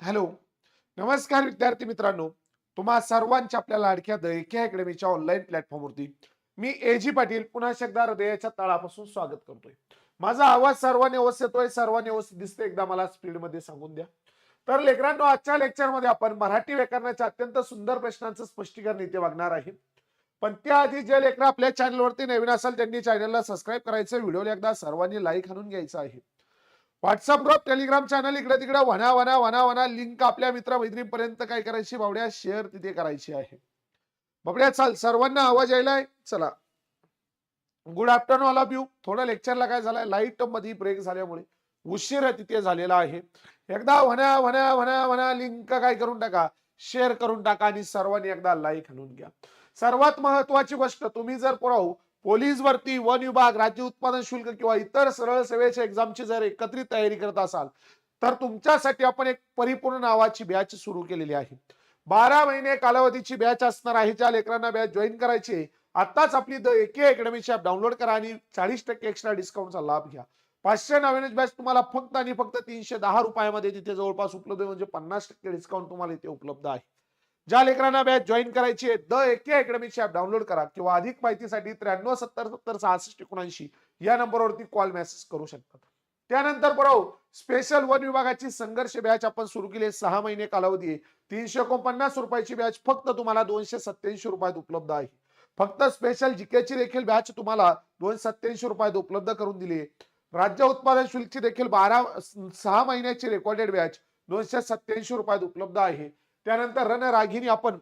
Hello. नमस्कार विद्यार्थी मित्रांनो. तुम्हा सर्वांच्या आपल्या लाडक्या दैक्य अकॅडमीच्या ऑनलाईन प्लॅटफॉर्मवरती मी ए जी पाटील पुन्हा एकदा हृदयाच्या तळापासून स्वागत करतोय. माझा आवाज सर्वांनी व्यवस्थित येतोय सर्वांनी व्यवस्थित दिसतोय एकदा मला स्पीडमध्ये सांगून द्या. तर लेकरांनो आजच्या लेक्चरमध्ये आपण मराठी व्याकरणाच्या अत्यंत सुंदर प्रश्नांचं स्पष्टीकरण इथे बघणार आहे. पण त्याआधी जे लेकर आपल्या चॅनलवरती नवीन असेल त्यांनी चॅनलला सबस्क्राईब करायचं व्हिडिओला एकदा सर्वांनी लाईक आणून घ्यायचं आहे. व्हॉट्सअप ग्रुप टेलिग्राम चॅनल इकडे तिकडे वना वना वना वना लिंक आपल्या मित्र मैत्रिणीपर्यंत काय करायची बाबड्या शेअर तिथे करायची आहे. बाबड्या चाल सर्वांना आवाज यायलाय. चला. Good afternoon all of you थोडं लेक्चरला काय झालंय? लाइटमध्ये ब्रेक झाल्यामुळे उशीर तिथे झालेला आहे. एकदा वना वना वना वना लिंक काय करून टाका? शेअर करून टाका आणि सर्वांनी एकदा लाईक आणून घ्या. सर्वात महत्वाची गोष्ट तुम्ही जर पुराव पोलीस भरती वन विभाग राज्य उत्पादन शुल्क किंवा इतर सरळ सेवेच्या एक्झामची जर एकत्रित तयारी करत असाल तर तुमच्यासाठी आपण एक परिपूर्ण नावाची बॅच सुरू केलेली आहे. बारा महिने कालावधीची बॅच असणार आहे ज्या लेकरांना बॅच जॉईन करायची आताच आपली द एके अकॅडमीची ऍप डाउनलोड करा आणि चाळीस टक्के एक्स्ट्रा डिस्काउंटचा लाभ घ्या. पाचशे नव्याण्णव बॅच तुम्हाला फक्त आणि फक्त तीनशे दहा रुपयामध्ये तिथे जवळपास उपलब्ध म्हणजे पन्नास टक्के डिस्काउंट तुम्हाला इथे उपलब्ध आहे. ज्या लेकरांना बॅच जॉईन करायची आहे द एके अकॅडमीची ॲप डाउनलोड करा किंवा अधिक माहितीसाठी त्र्याण्णव सत्तर सत्तर सहासष्ट एकोणऐंशी या नंबरवरती कॉल मेसेज करू शकतात त्यानंतर बरोबर हो, स्पेशल वन विभागाची संघर्ष बॅच आपण सुरू केली सहा महिने कालावधी आहे. तीनशे एकोणपन्नास रुपयाची बॅच फक्त तुम्हाला दोनशे सत्याऐंशी रुपयात उपलब्ध आहे. फक्त स्पेशल जीकेची देखील बॅच तुम्हाला दोनशे सत्याऐंशी रुपयात उपलब्ध करून दिली राज्य उत्पादन शुल्कची देखील बारा सहा महिन्याची रेकॉर्डेड बॅच दोनशे सत्याऐंशी रुपयात उपलब्ध आहे. त्यानंतर रणरागिनी आपण.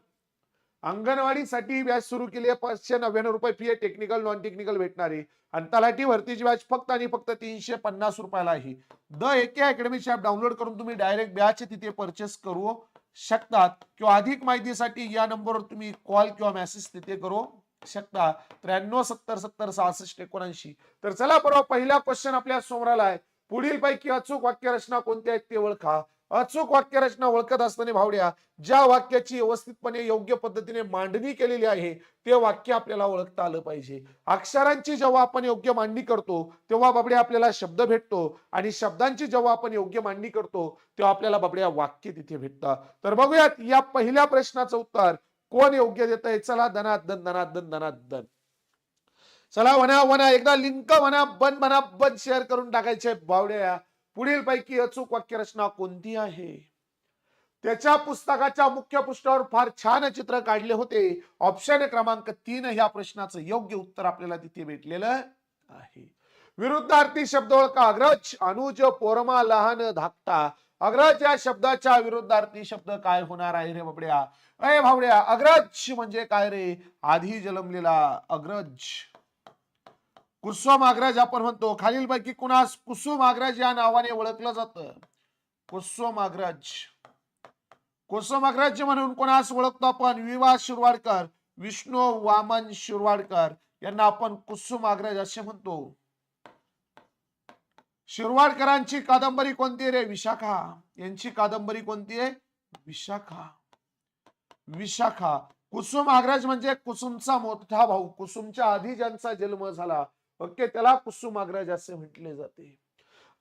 अंगणवाडीसाठी व्याज सुरू केली आहे पाचशे नव्याण्णव रुपये फी आहे टेक्निकल नॉन टेक्निकल भेटणारी. आणि तलाठी भरतीची व्याज फक्त आणि फक्त तीनशे पन्नास रुपयाला आहे. द एके अकॅडमीची ॲप डाउनलोड करून तुम्ही डायरेक्ट बॅच तिथे परचेस करू शकतात किंवा अधिक माहितीसाठी या नंबरवर तुम्ही कॉल किंवा मेसेज तिथे करू शकता. त्र्याण्णव सत्तर सत्तर सहासष्ट एकोणऐंशी. तर चला परवा पहिला क्वेश्चन आपल्या समोराला आहे. पुढील पैकी अचूक वाक्यरचना कोणत्या आहेत ते ओळखा. अचूक वाक्यरचना ओळखत असताना भावड्या ज्या वाक्याची व्यवस्थितपणे योग्य पद्धतीने मांडणी केलेली आहे ते वाक्य आपल्याला ओळखता आलं पाहिजे. अक्षरांची जेव्हा आपण योग्य मांडणी करतो तेव्हा बाबड्या आपल्याला शब्द भेटतो आणि शब्दांची जेव्हा आपण योग्य मांडणी करतो तेव्हा आपल्याला बाबड्या वाक्य तिथे भेटतात. तर बघूयात या पहिल्या प्रश्नाचं उत्तर कोण योग्य देत आहे चला धनादन धनादन धनादन चला म्हणा म्हणा एकदा लिंक म्हणा बन म्हणा बन शेअर करून टाकायचे बावड्या पुढील पैकी अचूक वाक्यरचना कोणती आहे? त्याच्या पुस्तकाच्या मुख्य पृष्ठावर फार छान चित्र काढले होते. ऑप्शन क्रमांक तीन ह्या प्रश्नाचं योग्य उत्तर आपल्याला तिथे भेटलेलं आहे. विरुद्धार्थी शब्द ओळखा. अग्रज अनुज पोरमा लहान धाकटा. अग्रज या शब्दाच्या विरुद्धार्थी शब्द काय होणार आहे रे बाबड्या? अय भावड्या अग्रज म्हणजे काय रे? आधी जन्मलेला अग्रज. कुसुम आग्रज आपण म्हणतो. खालीलपैकी कुणास कुसुम आग्रज या नावाने ओळखलं जातं? कुसुम अग्रज कुसुम अग्रज म्हणून कोणास ओळखतो आपण? विवा शिरवाडकर विष्णू वामन शिरवाडकर यांना आपण कुसुम अग्रज असे म्हणतो. शिरवाडकरांची कादंबरी कोणती रे? विशाखा. यांची कादंबरी कोणती आहे? विशाखा. विशाखा. कुसुम अग्रज म्हणजे कुसुमचा मोठा भाऊ. कुसुमच्या आधी ज्यांचा जन्म झाला ओके त्याला कुसुम अग्रज असे म्हटले जाते.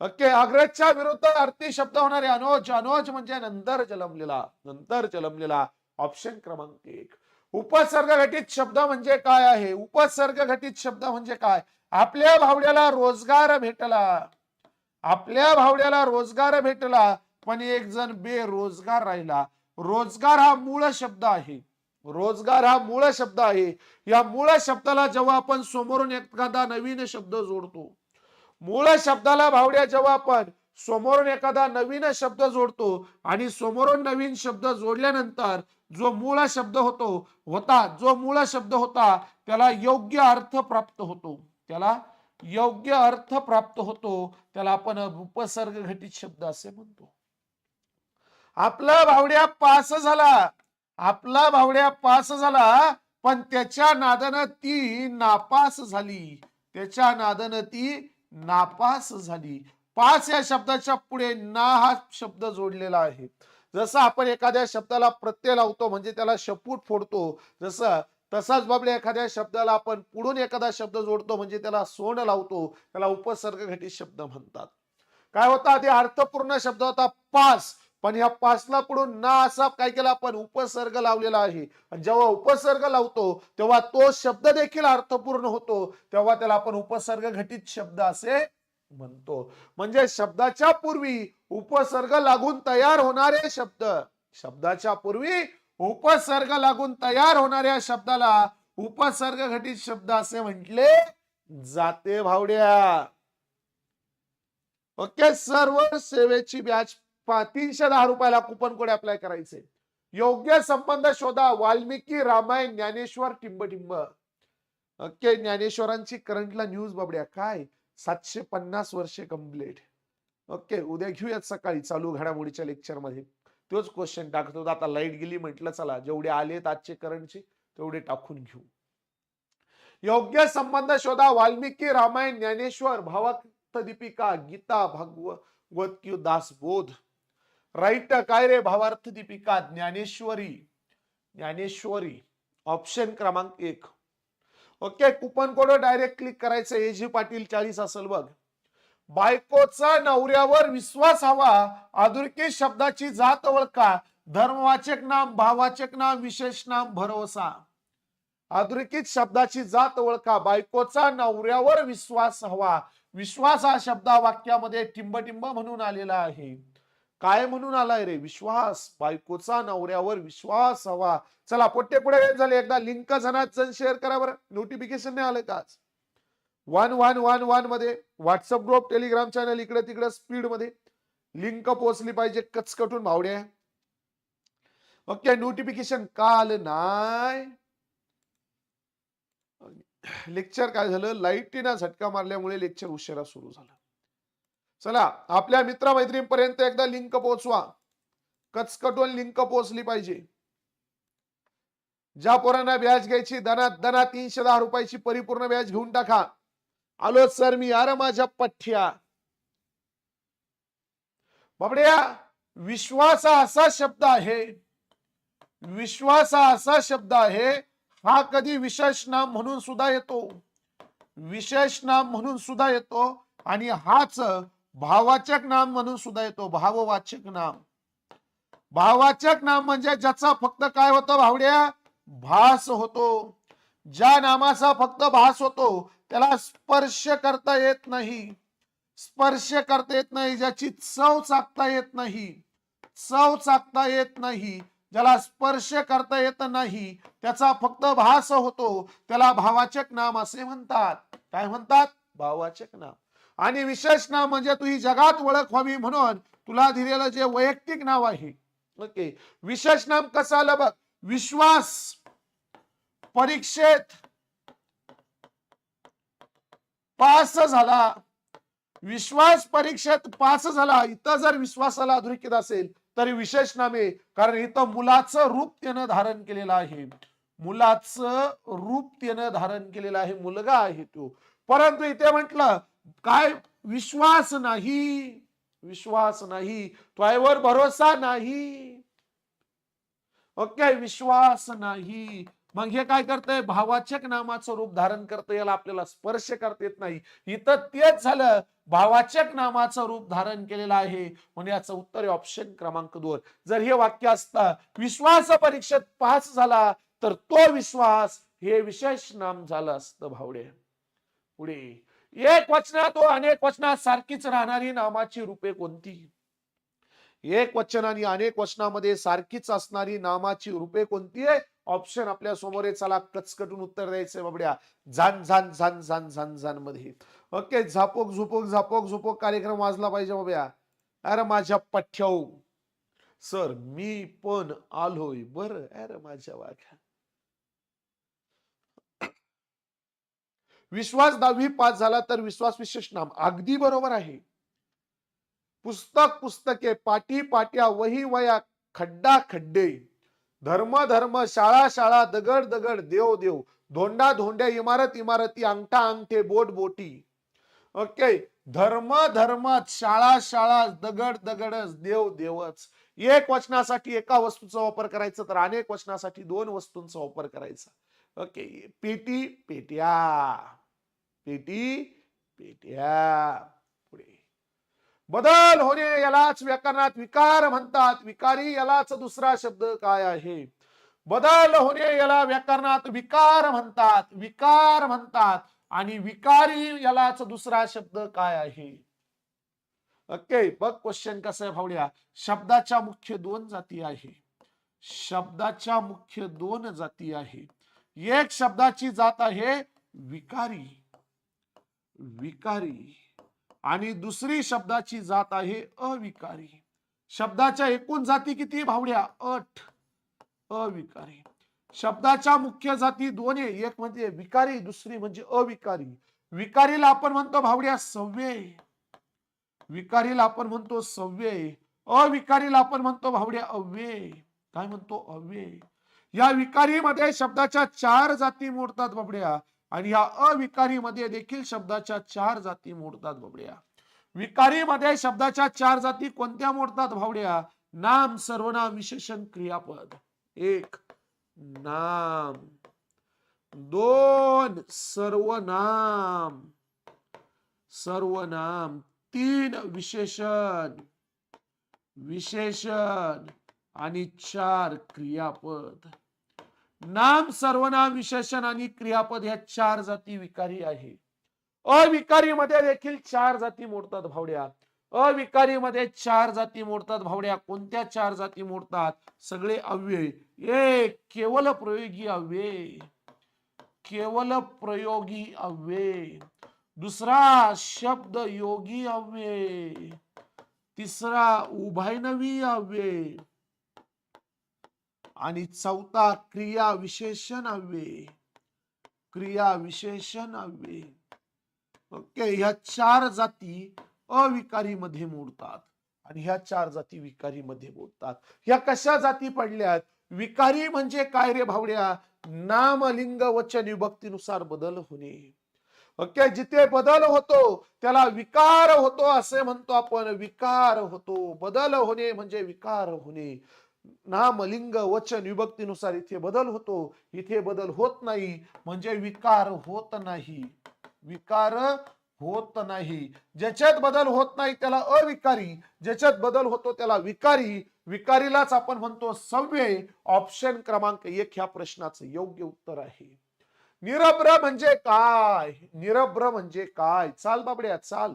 ओके अग्रजच्या विरुद्ध अर्थी शब्द होणारे अनोज अनोज म्हणजे नंतर जन्मलेला नंतर जन्मलेला ऑप्शन क्रमांक एक. उपसर्ग घटित शब्द म्हणजे काय आहे? उपसर्ग घटित शब्द म्हणजे काय? आपल्या भावड्याला रोजगार भेटला. आपल्या भावड्याला रोजगार भेटला पण एक जण बेरोजगार राहिला. रोजगार हा मूळ शब्द आहे. रोजगार हा मूळ शब्द आहे. या मूळ शब्दाला जेव्हा आपण समोरून एखादा नवीन शब्द जोडतो मूळ शब्दाला भावड्या जेव्हा आपण समोरून एखादा नवीन शब्द जोडतो आणि समोरून नवीन शब्द जोडल्यानंतर जो मूळ शब्द होतो होता जो मूळ शब्द होता त्याला योग्य अर्थ प्राप्त होतो. त्याला योग्य अर्थ प्राप्त होतो त्याला आपण उपसर्ग घटित शब्द असे म्हणतो. आपला भावड्या पास झाला. आपला भावड्या पास झाला पण त्याच्या नादानं ती नापास झाली. त्याच्या नादानं ती नापास झाली. पास या शब्दाच्या पुढे ना हा शब्द जोडलेला आहे. जसं आपण एखाद्या शब्दाला प्रत्यय लावतो म्हणजे त्याला शपूट फोडतो जसं तसाच बाबड्या एखाद्या शब्दाला आपण पुढून एखादा शब्द जोडतो म्हणजे त्याला सोंड लावतो त्याला उपसर्ग घटित शब्द म्हणतात. काय होता? ते अर्थपूर्ण शब्द होता पास. पण ह्या पाचला पुढून ना असा काय केला आपण? उपसर्ग लावलेला आहे. आणि जेव्हा उपसर्ग लावतो तेव्हा तो शब्द देखील अर्थपूर्ण होतो. तेव्हा त्याला आपण उपसर्ग घटित शब्द असे म्हणतो. म्हणजे शब्दाच्या पूर्वी उपसर्ग लागून तयार होणारे शब्द शब्दाच्या पूर्वी उपसर्ग लागून तयार होणाऱ्या शब्दाला उपसर्ग घटित शब्द असे म्हटले जाते भावड्या. ओके सर्व सेवेची बॅच तीनशे दहा रुपयाला कुपन कोड अप्लाय करायचे. योग्य संबंध शोधा वाल्मिकी रामायण ज्ञानेश्वर टिंबटिंब. ओके ज्ञानेश्वरांची करंटला न्यूज बाबड्या. काय? सातशे पन्नास वर्षे कंप्लीट ओके उद्या घेऊयात सकाळी चालू घडामोडीच्या लेक्चरमध्ये. तोच क्वेश्चन टाकतो. आता लाइट गेली म्हटलं चला जेवढे आलेत आजचे करंटचे तेवढे टाकून घेऊ. योग्य संबंध शोधा वाल्मिकी रामायण ज्ञानेश्वर भावार्थ दीपिका गीता भागवत दास बोध राईट काय रे भावार्थ दीपिका? ज्ञानेश्वरी. ज्ञानेश्वरी. ऑप्शन क्रमांक एक. Okay coupon code direct click करायचं. ए जी पाटील चाळीस असेल बघ. बायकोचा नवऱ्यावर विश्वास हवा. आधुनिक शब्दाची जात ओळखा. धर्मवाचक नाम भाववाचक नाम विशेष नाम भरोसा. अधोरेखित शब्दाची जात ओळखा. बायकोचा नवऱ्यावर विश्वास हवा. विश्वास हा शब्द वाक्यामध्ये टिंबटिंब म्हणून आलेला आहे. काय म्हणून आलाय रे? विश्वास. बायकोचा नवऱ्यावर विश्वास हवा. चला पोट्टे पुढे झाले. एकदा लिंक जणात जण शेअर करा बरं. नोटिफिकेशन नाही आलं का आज? वन वन वन वनमध्ये व्हॉट्सअप ग्रुप टेलिग्राम चॅनल इकडे तिकडे स्पीडमध्ये लिंक पोहोचली पाहिजे कचकटून भावड्या. ओके नोटिफिकेशन का आलं नाही? लेक्चर काय झालं? लाईटीना झटका मारल्यामुळे लेक्चर उशिरा सुरू झालं. चला आपल्या मित्रमैत्रीपर्यंत एकदा लिंक पोहोचवा. कचकटून लिंक पोहोचली पाहिजे. ज्या पोरांना व्याज घ्यायची दनात दना तीनशे दहा रुपयाची परिपूर्ण व्याज घेऊन टाका. आलो सर मी अरे माझ्या पठ्ठ्या. बाबड्या विश्वास असा शब्द आहे विश्वास असा शब्द आहे हा कधी विशेष नाम म्हणून सुद्धा येतो. विशेष नाम म्हणून सुद्धा येतो आणि हाच भाववाचक नाम म्हणून सुद्धा येतो भाववाचक नाम. भाववाचक नाम म्हणजे ज्याचा फक्त काय होतं भावड्या? भास होतो. ज्या नामाचा फक्त भास होतो त्याला स्पर्श करता येत नाही. स्पर्श करता येत नाही ज्याची चव चाकता येत नाही. चव चाकता येत नाही. ज्याला स्पर्श करता येत नाही त्याचा फक्त भास होतो. त्याला भावाचक नाम असे म्हणतात. काय म्हणतात? भावाचक नाम. आणि विशेष नाम म्हणजे तुझी जगात ओळख व्हावी म्हणून तुला दिलेलं जे वैयक्तिक नाव आहे. ओके विशेष नाम कसं आलं बघ? विश्वास परीक्षेत पास झाला. विश्वास परीक्षेत पास झाला. इथं जर विश्वासाला अधोरेखित असेल तरी विशेष नामे कारण इथं मुलाचं रूप त्यानं धारण केलेलं आहे. मुलाचं रूप त्यानं धारण केलेलं आहे. मुलगा आहे तो. परंतु इथे म्हटलं काय? विश्वास नाही. विश्वास नाही. त्वायवर भरोसा नाही. ओके? विश्वास नाही. मग हे काय करतंय? भावाचक नामाचं रूप धारण करतं याला आपल्याला स्पर्श करता येत नाही. इथं तेच झालं. भावाचक नामाचं रूप धारण केलेलं आहे. म्हणून याचं उत्तर आहे ऑप्शन क्रमांक दोन. जर हे वाक्य असतं विश्वास परीक्षेत पास झाला तर तो विश्वास हे विशेष नाम झालं असतं भावडे. पुढे. एक वचनात व अनेक वचनात सारखीच राहणारी नामाची रूपे कोणती? एक वचन आणि अनेक वचनामध्ये सारखीच असणारी नामाची रूपे कोणती आहे? ऑप्शन आपल्यासमोर आहे चला कचकटून उत्तर द्यायचंय बाबड्या. झान झान झान झान झान झानमध्ये ओके झापोक झुपोक झापोक झुपोक कार्यक्रम वाजला पाहिजे बाबड्या. अरे माझ्या पठ्याऊ. सर मी पण आलोय. बर अरे माझ्या वाघ्या. विश्वास दहावी पास झाला तर विश्वास विशेष नाम. अगदी बरोबर आहे. पुस्तक पुस्तके पाटी पाट्या वही वया खड्डा खड्डे. धर्म धर्म शाळा शाळा दगड दगड देव देव. धोंडा धोंड्या इमारत इमारती अंगठा अंगठे बोट बोटी. ओके. धर्म धर्म शाळा शाळा दगड दगडच देव देवच. एक वचनासाठी एका वस्तूचा वापर करायचा तर अनेक वचनासाठी दोन वस्तूंचा वापर करायचा. ओके. पेटी पेट्या. पेटी पेट्या पुढे. बदल होणे यालाच व्याकरणात विकार म्हणतात. विकारी यालाच दुसरा शब्द काय आहे? बदल होणे याला व्याकरणात विकार म्हणतात. विकार म्हणतात. आणि विकारी यालाच दुसरा शब्द काय आहे? ओके बघ क्वेश्चन कसं आहे भावड्या. शब्दाच्या मुख्य दोन जाती आहे. शब्दाच्या मुख्य दोन जाती आहे. एक शब्दाची जात आहे विकारी. विकारी. आणि दुसरी शब्दाची जात आहे अविकारी. शब्दाच्या एकूण जाती किती भावड्या? अठ अविकारी. शब्दाच्या मुख्य जाती दोन एक म्हणजे विकारी दुसरी म्हणजे अविकारी. विकारीला आपण म्हणतो भावड्या सव्यय विकारीला आपण म्हणतो सव्यय अविकारीला आपण म्हणतो भावड्या अव्यय काय म्हणतो? अव्यय या विकारीमध्ये शब्दाच्या चार जाती मोडतात बाबड्या आणि या अविकारीमध्ये देखील शब्दाच्या चार जाती मोडतात बाबड्या विकारीमध्ये शब्दाच्या चार जाती कोणत्या मोडतात भावड्या? नाम सर्वनाम विशेषण क्रियापद. एक नाम. दोन सर्वनाम. सर्वनाम. तीन विशेषण. विशेषण. आणि चार क्रियापद. नाम सर्वनाम विशेषण आणि क्रियापद ह्या चार जाती विकारी आहे. अविकारी मध्ये देखील चार जाती मोडतात भावड्या. अविकारी चार जाती मोडतात भावड्या. कोणत्या चार जाती मोडतात? सगळे अव्यय. एक केवल प्रयोगी अव्यय. केवल प्रयोगी अव्यय. दुसरा शब्द योगी अव्यय. तिसरा उभयनवी अव्यय. आणि चौथा क्रिया विशेषण अव्यय क्रिया विशेषण अव्यय ओके ह्या चार जाती अविकारी मध्ये मोडतात आणि ह्या चार जाती विकारी मध्ये मोडतात. ह्या कशा जाती पडल्यात? विकारी म्हणजे काय रे भावड्या? नाम लिंग वचन विभक्तीनुसार बदल होणे. ओके जिथे बदल होतो त्याला विकार होतो असे म्हणतो आपण. विकार होतो. बदल होणे म्हणजे विकार होणे. नाम लिंग वचन विभक्तीनुसार इथे बदल होतो. इथे बदल होत नाही. म्हणजे विकार होत नाही. विकार होत नाही. ज्याच्यात बदल होत नाही त्याला अविकारी. ज्याच्यात बदल होतो त्याला विकारी. विकारीलाच आपण म्हणतो सव्य. ऑप्शन क्रमांक एक ह्या प्रश्नाचं योग्य उत्तर आहे. निरभ्र म्हणजे काय? निरभ्र म्हणजे काय? चाल बाबड्या चाल.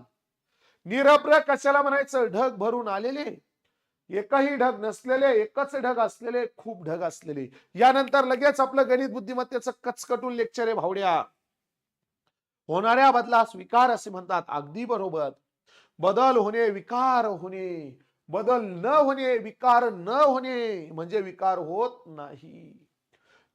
निरभ्र कशाला म्हणायचं? ढग भरून आलेले. एकही ढग नसलेले एकच ढग असलेले खूप ढग असलेले. यानंतर लगेच आपलं गणित बुद्धिमत्तेचं कचकटून लेक्चर आहे भावड्या. होणाऱ्या बदलास विकार असे म्हणतात अगदी बरोबर. बदल होणे विकार होणे. बदल न होणे विकार न होणे म्हणजे विकार होत नाही.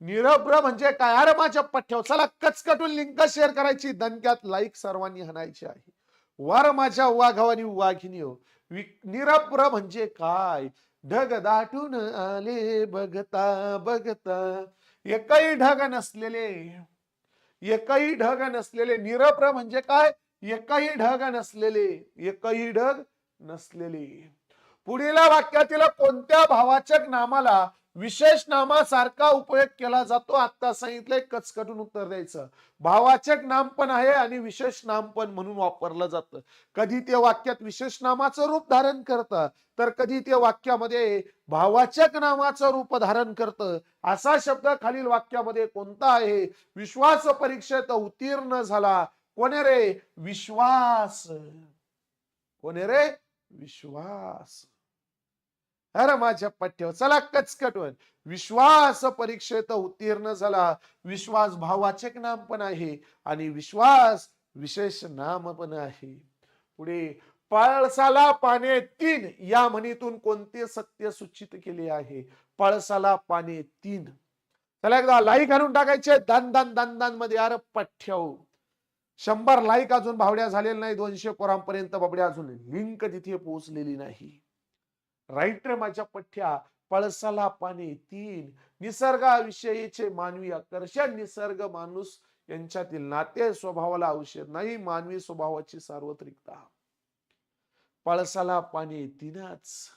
निरभ्र म्हणजे काय? अरे माझ्या पठ्याव चला कचकटून लिंक शेअर करायची. दणक्यात लाईक सर्वांनी हाणायची आहे. वर माझ्या वाघावानी वाघिनी हो निरभ्र म्हणजे काय? ढग दाटून आले बघता बघता. एकही ढग नसलेले एकही ढग नसलेले निरभ्र म्हणजे काय? एकही ढग नसलेले एकही ढग नसलेले. पुढील वाक्यातील कोणत्या भावाचक नामाला विशेष नामासारखा उपयोग केला जातो. आता सांगितलंय कचकटून उत्तर द्यायचं. भावाचक नाम पण आहे आणि विशेष नाम पण म्हणून वापरलं जातं. कधी ते वाक्यात विशेष नामाचं रूप धारण करतं तर कधी ते वाक्यामध्ये भावाचक नामाचं रूप धारण करतं. असा शब्द खालील वाक्यामध्ये कोणता आहे? विश्वास परीक्षेत उत्तीर्ण झाला. कोणे रे? विश्वास. कोणे रे? विश्वास. अरे माझ्या पठ्यावर चला कचकटवन. विश्वास परीक्षेत उत्तीर्ण झाला. विश्वास भावाचक नाम पण आहे आणि विश्वास विशेष नाम पण आहे. पुढे पळसाला पाने तीन या म्हणीतून कोणते सत्य सूचित केले आहे? पळसाला पाने तीन. त्याला एकदा लाईक आणून टाकायचे. दान दान दान दानमध्ये अरे पठ्याव शंभर लाईक अजून भावड्या झालेल्या नाही. दोनशे पोरांपर्यंत बाबड्या अजून लिंक तिथे पोहोचलेली नाही. राईट रे माझ्या पठ्या पळसाला पाणी तीन निसर्गाविषयीचे मानवी आकर्षण निसर्ग माणूस यांच्यातील नाते स्वभावाला औषध नाही मानवी स्वभावाची सार्वत्रिकता. पळसाला पाणी तीनच.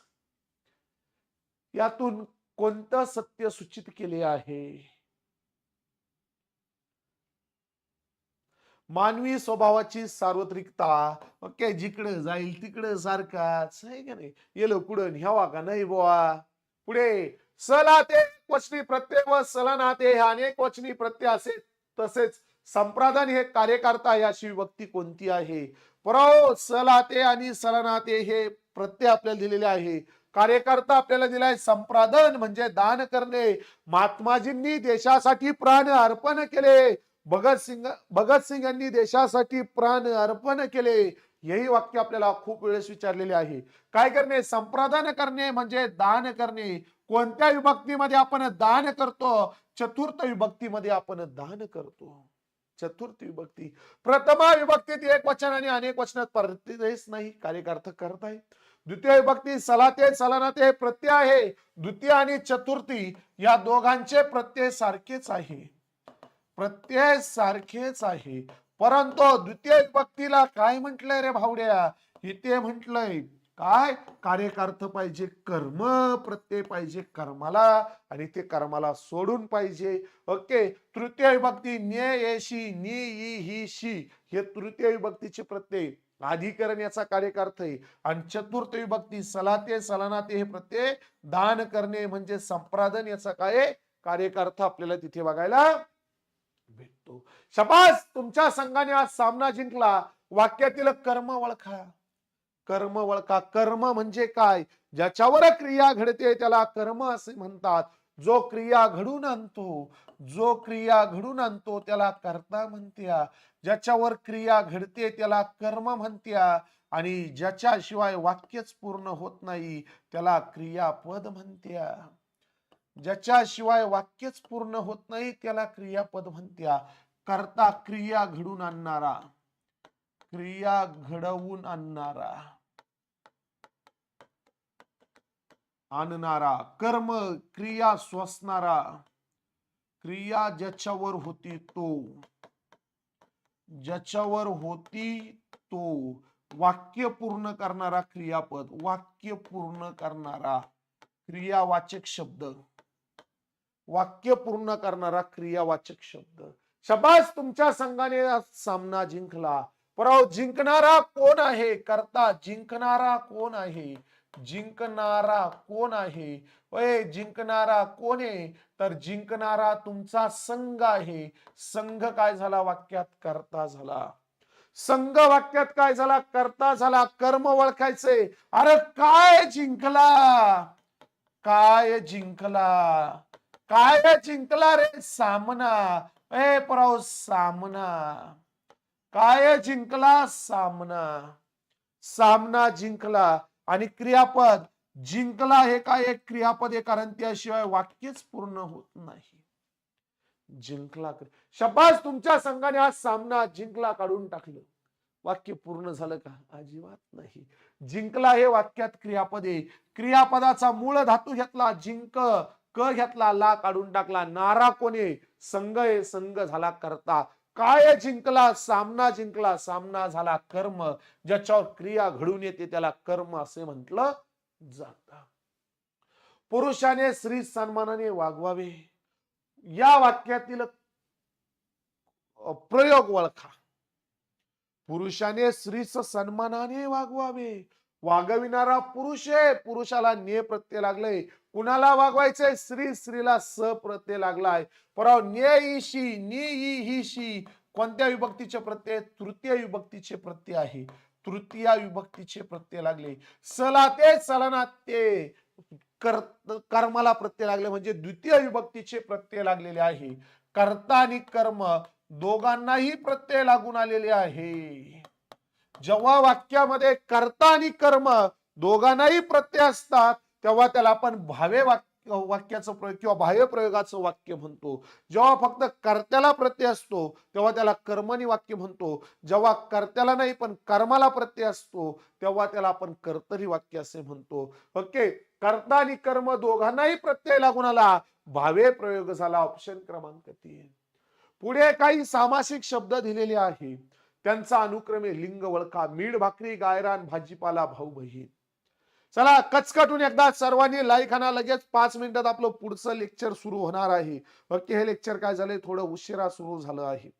यातून कोणतं सत्य सूचित केले आहे? मानवी स्वभावाची सार्वत्रिकता ओके जिकडं जाईल तिकडं सारखाच आहे का नाही? येलो कुठं न्यावा का नाही बोवा? पुढे सलाते वचनी प्रत्यय व सलनाते हे अनेक वचनी प्रत्यय असे तसेच संप्रादान हे कार्यकर्ता याची व्यक्ती कोणती आहे? परव सलाते आणि सलनाते हे प्रत्यय आपल्याला दिलेले आहे. कार्यकर्ता आपल्याला दिलाय संप्रदान म्हणजे दान करणे. महात्माजींनी देशासाठी प्राण अर्पण केले. भगतसिंग भगतसिंग यांनी देशासाठी प्राण अर्पण केले हेही वाक्य आपल्याला खूप वेळेस विचारलेले आहे. काय करणे? संप्रदान करणे म्हणजे दान करणे. कोणत्या विभक्तीमध्ये आपण दान करतो? चतुर्थ विभक्तीमध्ये आपण दान करतो. चतुर्थ विभक्ती. प्रथमा विभक्तीत एक वचन आणि अनेक वचनात परतेच नाही कार्यकर्ता करत आहे द्वितीय विभक्ती सलाते सलानाते प्रत्यय आहे. द्वितीय आणि चतुर्थी या दोघांचे प्रत्यय सारखेच आहे. प्रत्यय सारखेच आहे. परंतु द्वितीय विभक्तीला काय म्हटलंय रे भावड्या? इथे म्हटलंय काय? कार्यकार्थ पाहिजे कर्म प्रत्यय पाहिजे कर्माला आणि ते कर्माला सोडून पाहिजे. ओके? तृतीय विभक्ती ने येशी नि ई ही शी. हे तृतीय विभक्तीचे प्रत्यय. अधिकरण याचा कार्यकार्थ आहे. आणि चतुर्थ विभक्ती सलाते सलानाते हे प्रत्यय. दान करणे म्हणजे संप्रादन याचा काय कार्यकार्थ आपल्याला तिथे बघायला भेटतो. शबास! तुमच्या संघाने आज सामना जिंकला. वाक्यातील कर्म ओळखा कर्म ओळखा कर्म म्हणजे काय? ज्याच्यावर क्रिया घडते त्याला कर्म असे म्हणतात. जो क्रिया घडून आणतो जो क्रिया घडून आणतो त्याला कर्ता म्हणत्या. ज्याच्यावर क्रिया घडते त्याला कर्म म्हणत्या. आणि ज्याच्याशिवाय वाक्यच पूर्ण होत नाही त्याला क्रियापद म्हणत्या. ज्याच्याशिवाय वाक्यच पूर्ण होत नाही त्याला क्रियापद म्हणत्या. करता क्रिया घडून आणणारा. क्रिया घडवून आणणारा. आणणारा. कर्म क्रिया स्वसणारा क्रिया ज्याच्यावर होती तो. ज्याच्यावर होती तो. वाक्य पूर्ण करणारा क्रियापद. वाक्य पूर्ण करणारा. क्रियावाचक शब्द. वाक्य पूर्ण करणारा क्रियावाचक शब्द. शबास! तुमच्या संघाने सामना जिंकला. परव जिंकणारा कोण आहे? करता जिंकणारा कोण आहे? जिंकणारा कोण आहे? होय जिंकणारा कोण आहे? तर जिंकणारा तुमचा संघ आहे. संघ काय झाला? वाक्यात करता झाला. संघ वाक्यात काय झाला? करता झाला. कर्म ओळखायचे. अरे काय जिंकला? काय जिंकला? काय जिंकला रे सामना? ए पराव सामना. काय जिंकला सामना? सामना जिंकला आणि क्रियापद जिंकला हे काय एक क्रियापद आहे? कारण त्याशिवाय वाक्यच पूर्ण होत नाही. जिंकला शबास तुमच्या संघाने आज सामना जिंकला काढून टाकलं. वाक्य पूर्ण झालं का? अजिबात नाही. जिंकला हे वाक्यात क्रियापद आहे. क्रियापदाचा मूळ धातू घेतला जिंक. क घेतला ला काढून टाकला. नारा कोणे? संघ हे संघ झाला करता. काय जिंकला? सामना जिंकला. सामना झाला कर्म. ज्याच्यावर क्रिया घडून येते त्याला कर्म असे म्हटलं जात. पुरुषाने स्त्री सन्मानाने वागवावे. या वाक्यातील प्रयोग ओळखा. पुरुषाने स्त्रीच सन्मानाने वागवावे. वागविणारा पुरुष आहे. पुरुषाला ने प्रत्यय लागलंय. कुणाला वागवायचंय? स्त्री स्त्रीला स प्रत्यय लागलाय. पराव ने ईशी नि ई कोणत्या विभक्तीचे प्रत्यय? तृतीय विभक्तीचे प्रत्यय आहे. तृतीय विभक्तीचे प्रत्यय लागले. सलाते सलनाते कर कर्माला प्रत्यय लागले म्हणजे द्वितीय विभक्तीचे प्रत्यय लागलेले आहे. कर्ता आणि कर्म दोघांनाही प्रत्यय लागून आलेले आहे. जेव्हा वाक्यामध्ये कर्ता आणि कर्म दोघांनाही प्रत्यय असतात तेव्हा त्याला आपण भावे वाक्य वाक्याचं प्रयोग किंवा बाह्य प्रयोगाचं वाक्य म्हणतो. जेव्हा फक्त कर्त्याला प्रत्यय असतो तेव्हा त्याला कर्मणी वाक्य म्हणतो. जेव्हा कर्त्याला नाही पण कर्माला प्रत्यय असतो तेव्हा त्याला आपण कर्तरी वाक्य असे म्हणतो. ओके? कर्ता आणि कर्म दोघांनाही प्रत्यय लागून आला. भावे प्रयोग झाला ऑप्शन क्रमांक तीन. पुढे काही सामासिक शब्द दिलेले आहे. त्यांचा अनुक्रमे लिंग वळखा मीठ भाकरी गायरान भाजीपाला भाऊ बहीण चला कचकटून एकदा सर्वांनी लाईक आणा लगेच पाच मिनिटात आपलं पुढचं लेक्चर सुरू होणार आहे. फक्त हे लेक्चर काय झालंय? थोडं उशिरा सुरू झालं आहे.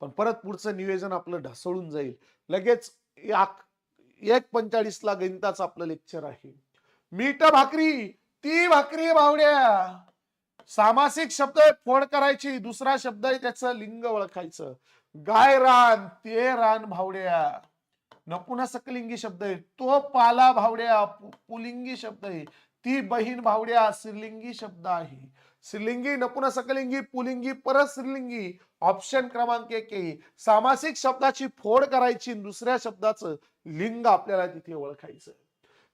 पण परत पुढचं नियोजन आपलं ढसळून जाईल. लगेच एक पंचाळीसला गणिताचं आपलं लेक्चर आहे. मीठ भाकरी ती भाकरी बावड्या सामासिक शब्द फोड करायची दुसरा शब्द आहे त्याचं लिंग ओळखायचं. गाय रान ते रान भावड्या. नपुनसकलिंगी शब्द आहे. तो पाला भावड्या पुलिंगी शब्द आहे. ती बहीण भावड्या स्त्रीलिंगी शब्द आहे. स्त्रीलिंगी नपुनसकलिंगी पुलिंगी परत स्त्रीलिंगी. ऑप्शन क्रमांक एक सामासिक शब्दाची फोड करायची दुसऱ्या शब्दाचं लिंग आपल्याला तिथे ओळखायचं.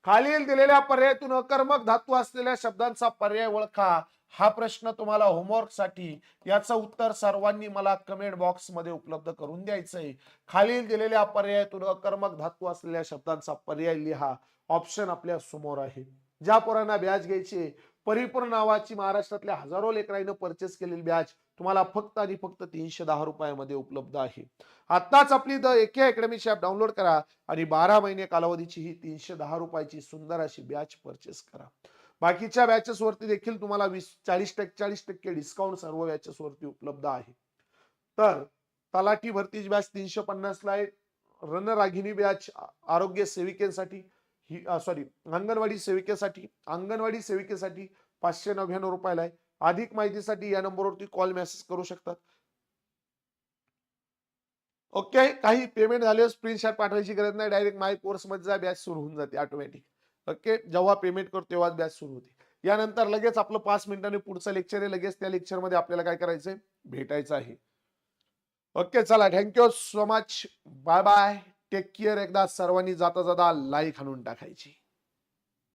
खालील दिलेल्या पर्यायातून अकर्मक धातू असलेल्या शब्दांचा पर्याय ओळखा. हा प्रश्न तुम्हाला होमवर्कसाठी याचं उत्तर सर्वांनी मला कमेंट बॉक्समध्ये उपलब्ध करून द्यायचं आहे खालील दिलेल्या पर्यायातून अकर्मक धातू असलेल्या शब्दांचा पर्याय लिहा. ऑप्शन आपल्यासमोर आहे. ज्या पोरांना ब्याज घ्यायचे परिपूर्ण नावाची महाराष्ट्रातल्या हजारो लेकरांनी परचेस केलेली ब्याज तुम्हाला फक्त आणि फक्त तीनशे दहा रुपयामध्ये उपलब्ध आहे. आताच आपली द एके अकॅडमी ऍप डाउनलोड करा आणि बारा महिने कालावधीची ही तीनशे दहा रुपयाची सुंदर अशी बॅच परचेस करा. बाकीच्या बॅचेस वरती देखील तुम्हाला वीस चाळीस टक्के चाळीस टक्के डिस्काउंट सर्व बॅचेस वरती उपलब्ध आहे. तर तलाठी भरतीची बॅच तीनशे पन्नासला आहे. रणरागिनी बॅच आरोग्य सेविकेसाठी ही सॉरी अंगणवाडी सेविकेसाठी अंगणवाडी सेविकेसाठी पाचशे नव्याण्णव रुपयाला आहे. अधिक माहितीसाठी या नंबरवरती कॉल मेसेज करू शकतात. ओके काही पेमेंट झाल्यावर स्क्रीनशॉट पाठवायची गरज नाही. डायरेक्ट माय कोर्समध्ये जा बॅच सुरू होऊन जाते ऑटोमॅटिक ओके? जेव्हा पेमेंट करतो तेव्हाच बॅच सुरू होते. यानंतर लगेच आपलं पाच मिनिटांनी पुढचं लेक्चर आहे. लगेच त्या लेक्चरमध्ये आपल्याला काय करायचंय? भेटायचं आहे. ओके चला. Thank you so much bye bye take care एकदा सर्वांनी जाता जाता लाईक हाणून टाकायची.